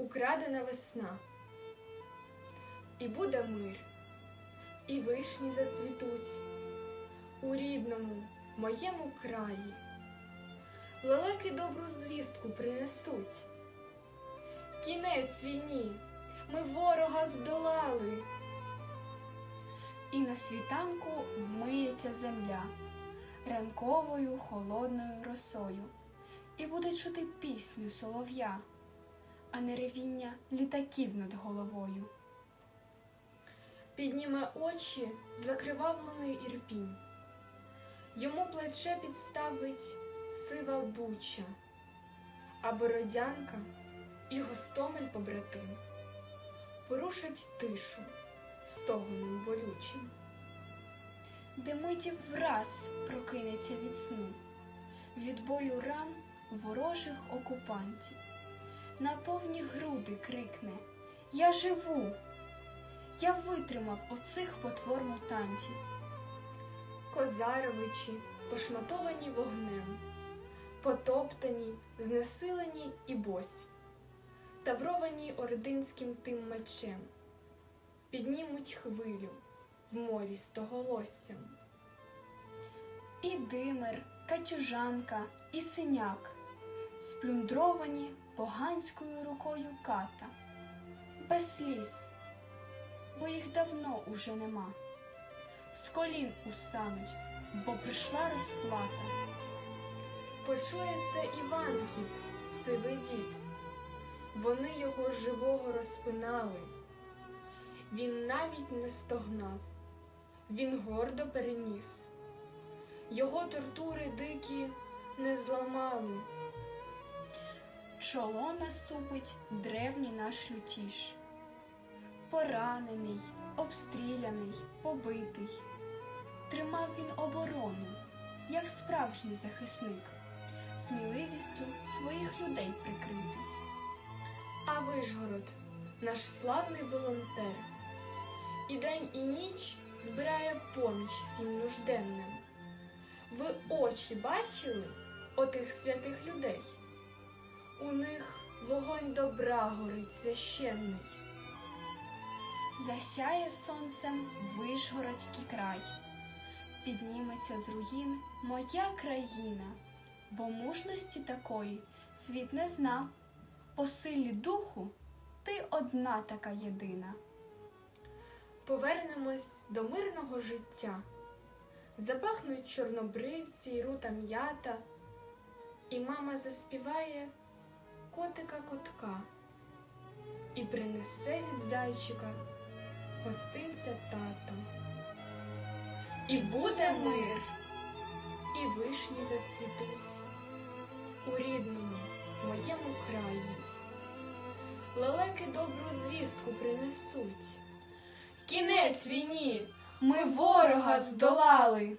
украдена весна. І буде мир, і вишні зацвітуть у рідному моєму краї. Лелеки добру звістку принесуть. Кінець війні, ми ворога здолали. І на світанку вмиється земля ранковою холодною росою, і буде чути пісню солов'я, а не ревіння літаків над головою. Підніме очі закривавлений ірпінь. Йому плече підставить сива буча, а бородянка і гостомель побратим порушать тишу стогоном болючим. де миті враз прокинеться від сну, від болю ран ворожих окупантів. На повні груди крикне Я живу! Я витримав оцих потвор мутантів. Козаровичі, пошматовані вогнем, потоптані, знесилені і босі, тавровані ординським тим мечем, піднімуть хвилю в морі стоголоссям. І димер, катюжанка, і синяк, сплюндровані поганською рукою ката, без сліз, бо їх давно уже нема. З колін устануть, бо прийшла розплата. Почує це Іванків, сивий дід. Вони його живого розпинали. Він навіть не стогнав, він гордо переніс. Його тортури дикі не зламали. Чоло наступить древній наш лютіш. Поранений, обстріляний, побитий. Тримав він оборону, як справжній захисник, сміливістю своїх людей прикритий. А Вишгород, наш славний волонтер, і день і ніч збирає поміч всім нужденним. Ви очі бачили отих святих людей? У них вогонь добра горить священний. Засяє сонцем Вишгородський край, підніметься з руїн моя країна, бо мужності такої світ не знав. По силі духу ти одна така єдина. Повернемось до мирного життя. Запахнуть чорнобривці й рута м'ята, і мама заспіває котика котка і принесе від зайчика гостинця тато. І буде мир, і вишні зацвітуть у рідному моєму краї. Лелеки добру звістку принесуть. Кінець війні! Ми ворога здолали!